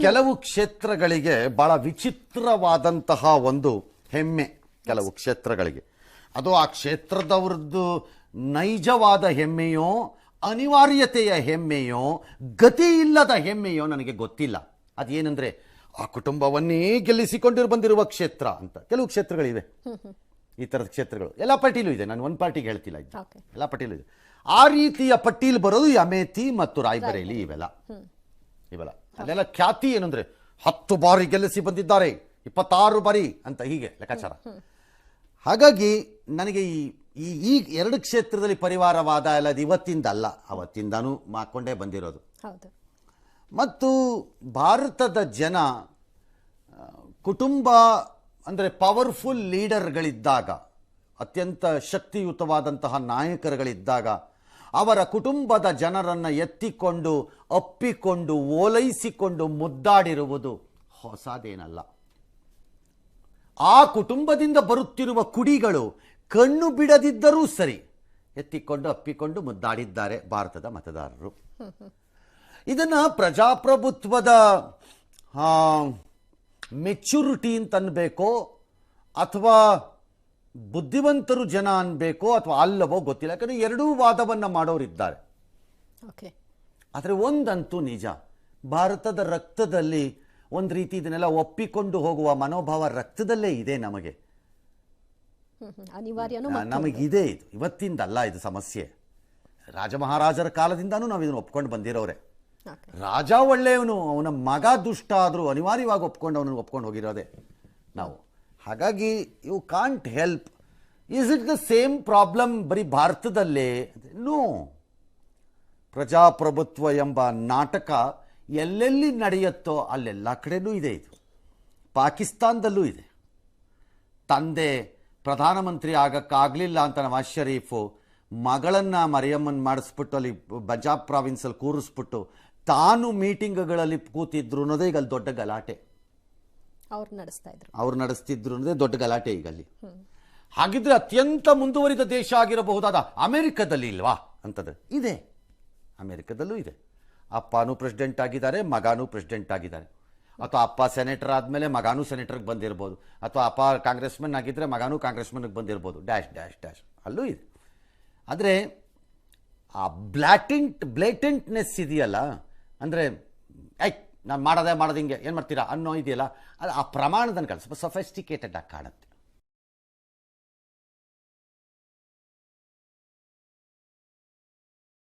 ಕೆಲವು ಕ್ಷೇತ್ರಗಳಿಗೆ ಬಹಳ ವಿಚಿತ್ರವಾದಂತಹ ಒಂದು ಹೆಮ್ಮೆ ಕೆಲವು ಕ್ಷೇತ್ರಗಳಿಗೆ. ಅದು ಆ ಕ್ಷೇತ್ರದವ್ರದ್ದು ನೈಜವಾದ ಹೆಮ್ಮೆಯೋ ಅನಿವಾರ್ಯತೆಯ ಹೆಮ್ಮೆಯೋ ಗತಿ ಇಲ್ಲದ ಹೆಮ್ಮೆಯೋ ನನಗೆ ಗೊತ್ತಿಲ್ಲ. ಅದೇನೆಂದ್ರೆ ಆ ಕುಟುಂಬವನ್ನೇ ಗೆಲ್ಲಿಸಿಕೊಂಡಿರು ಬಂದಿರುವ ಕ್ಷೇತ್ರ ಅಂತ. ಕೆಲವು ಕ್ಷೇತ್ರಗಳಿವೆ. ಈ ತರದ ಕ್ಷೇತ್ರಗಳು. ಎಲ್ಲ ಪಟೀಲು ಇದೆ. ನಾನು ಒಂದು ಪಾರ್ಟಿಗೆ ಹೇಳ್ತಿಲ್ಲ ಇದು. ಎಲ್ಲ ಪಟ್ಟಿಲೂ ಇದೆ. ಆ ರೀತಿಯ ಪಟ್ಟಿಲಿ ಬರೋದು ಅಮೇಥಿ ಮತ್ತು ರಾಯ್ಬರೇಲಿ ಇವೆಲ್ಲ. ಇವೆಲ್ಲ. ಅಲ್ಲೆಲ್ಲ ಖ್ಯಾತಿ ಏನಂದ್ರೆ ಹತ್ತು ಬಾರಿ ಗೆಲ್ಲಿಸಿ ಬಂದಿದ್ದಾರೆ ಇಪ್ಪತ್ತಾರು ಬಾರಿ ಅಂತ ಹೀಗೆ ಲೆಕ್ಕಾಚಾರ. ಹಾಗಾಗಿ ನನಗೆ ಈ ಈ ಈ ಎರಡು ಕ್ಷೇತ್ರದಲ್ಲಿ ಪರಿವಾರವಾದ ಅಲ್ಲ ಅದು ಇವತ್ತಿಂದ ಅಲ್ಲ ಅವತ್ತಿಂದನೂ ಮಾಡ್ಕೊಂಡೇ ಬಂದಿರೋದು. ಮತ್ತು ಭಾರತದ ಜನ ಕುಟುಂಬ ಅಂದರೆ ಪವರ್ಫುಲ್ ಲೀಡರ್ಗಳಿದ್ದಾಗ ಅತ್ಯಂತ ಶಕ್ತಿಯುತವಾದಂತಹ ನಾಯಕರುಗಳಿದ್ದಾಗ ಅವರ ಕುಟುಂಬದ ಜನರನ್ನು ಎತ್ತಿಕೊಂಡು, ಅಪ್ಪಿಕೊಂಡು, ಓಲೈಸಿಕೊಂಡು ಮುದ್ದಾಡಿರುವುದು ಹೊಸದೇನಲ್ಲ. ಆ ಕುಟುಂಬದಿಂದ ಬರುತ್ತಿರುವ ಕುಡಿಗಳು ಕಣ್ಣು ಬಿಡದಿದ್ದರೂ ಸರಿ ಎತ್ತಿಕೊಂಡು, ಅಪ್ಪಿಕೊಂಡು ಮುದ್ದಾಡಿದ್ದಾರೆ ಭಾರತದ ಮತದಾರರು. ಇದನ್ನು ಪ್ರಜಾಪ್ರಭುತ್ವದ ಮೆಚುರಿಟಿ ಅಂತನ್ಬೇಕೋ ಅಥವಾ ಬುದ್ಧಿವಂತರು ಜನ ಅನ್ಬೇಕೋ ಅಥವಾ ಅಲ್ಲವೋ ಗೊತ್ತಿಲ್ಲ. ಯಾಕಂದ್ರೆ ಎರಡೂ ವಾದವನ್ನು ಮಾಡೋರಿದ್ದಾರೆ ಓಕೆ. ಆದರೆ ಒಂದಂತೂ ನಿಜ. ಭಾರತದ ರಕ್ತದಲ್ಲಿ ಒಂದು ರೀತಿ ಇದನ್ನೆಲ್ಲ ಒಪ್ಪಿಕೊಂಡು ಹೋಗುವ ಮನೋಭಾವ ರಕ್ತದಲ್ಲೇ ಇದೆ ನಮಗೆ. ನಮಗಿದೆ ಇದು. ಇವತ್ತಿಂದಲ್ಲ ಇದು ಸಮಸ್ಯೆ. ರಾಜ ಮಹಾರಾಜರ ಕಾಲದಿಂದಾನೂ ನಾವು ಇದನ್ನು ಒಪ್ಕೊಂಡು ಬಂದಿರೋರೆ. ರಾಜ ಒಳ್ಳೆಯವನು ಅವನ ಮಗ ದುಷ್ಟ ಆದರೂ ಅನಿವಾರ್ಯವಾಗಿ ಒಪ್ಕೊಂಡು ಅವನನ್ನು ಒಪ್ಕೊಂಡು ಹೋಗಿರೋದೆ ನಾವು. ಹಾಗಾಗಿ you can't help. Is it the same problem ಬರೀ ಭಾರತದಲ್ಲೇ? ನೋ ಪ್ರಜಾಪ್ರಭುತ್ವ ಎಂಬ ನಾಟಕ ಎಲ್ಲೆಲ್ಲಿ ನಡೆಯುತ್ತೋ ಅಲ್ಲೆಲ್ಲ ಕಡೆನೂ ಇದೆ ಇದು. ಪಾಕಿಸ್ತಾನದಲ್ಲೂ ಇದೆ. ತಂದೆ ಪ್ರಧಾನಮಂತ್ರಿ ಆಗಕ್ಕಾಗಲಿಲ್ಲ ಅಂತ ನವಾಜ್ ಷರೀಫು ಮಗಳನ್ನ ಮರಿಯಮ್ಮನ್ ಮಾಡಿಸ್ಬಿಟ್ಟು ಅಲ್ಲಿ ಪಂಜಾಬ್ ಪ್ರಾವಿನ್ಸಲ್ಲಿ ಕೂರಿಸ್ಬಿಟ್ಟು ತಾನು ಮೀಟಿಂಗ್ಗಳಲ್ಲಿ ಕೂತಿದ್ರು ಅನ್ನೋದೇ ಈಗ ಅಲ್ಲಿ ದೊಡ್ಡ ಗಲಾಟೆ. ಅವ್ರು ನಡೆಸ್ತಾ ಇದ್ರು. ಅವ್ರು ನಡೆಸ್ತಿದ್ರು ಅಂದ್ರೆ ದೊಡ್ಡ ಗಲಾಟೆ ಈಗ ಅಲ್ಲಿ. ಹಾಗಿದ್ರೆ ಅತ್ಯಂತ ಮುಂದುವರಿದ ದೇಶ ಆಗಿರಬಹುದಾದ ಅಮೆರಿಕದಲ್ಲಿ ಇಲ್ವಾ ಅಂತದ್ದು. ಇದೆ. ಅಮೆರಿಕದಲ್ಲೂ ಇದೆ. ಅಪ್ಪನೂ ಪ್ರೆಸಿಡೆಂಟ್ ಆಗಿದ್ದಾರೆ ಮಗನೂ ಪ್ರೆಸಿಡೆಂಟ್ ಆಗಿದ್ದಾರೆ. ಅಥವಾ ಅಪ್ಪ ಸೆನೆಟರ್ ಆದಮೇಲೆ ಮಗನೂ ಸೆನೆಟರ್ಗೆ ಬಂದಿರ್ಬೋದು. ಅಥವಾ ಅಪ್ಪ ಕಾಂಗ್ರೆಸ್ಮನ್ ಆಗಿದ್ದರೆ ಮಗನೂ ಕಾಂಗ್ರೆಸ್ಮನ್ಗೆ ಬಂದಿರ್ಬೋದು. ಡ್ಯಾಶ್ ಡ್ಯಾಶ್ ಡ್ಯಾಶ್ ಅಲ್ಲೂ ಇದೆ. ಆದರೆ ಆ ಬ್ಲ್ಯಾಟೆಂಟ್ ಬ್ಲೇಟೆಂಟ್ನೆಸ್ ಇದೆಯಲ್ಲ ಅಂದರೆ ಐ ನಾನು ಮಾಡೋದೇ ಮಾಡೋದು ಹಿಂಗೆ. ಏನು ಮಾಡ್ತೀರಾ? ಅನ್ನೋ ಇದೆಯಲ್ಲ. ಅದು ಆ ಪ್ರಮಾಣದನ್ನು ಕಾಣ ಸ್ವಲ್ಪ ಸೊಫೆಸ್ಟಿಕೇಟೆಡ್ ಆಗಿ ಕಾಣುತ್ತೆ.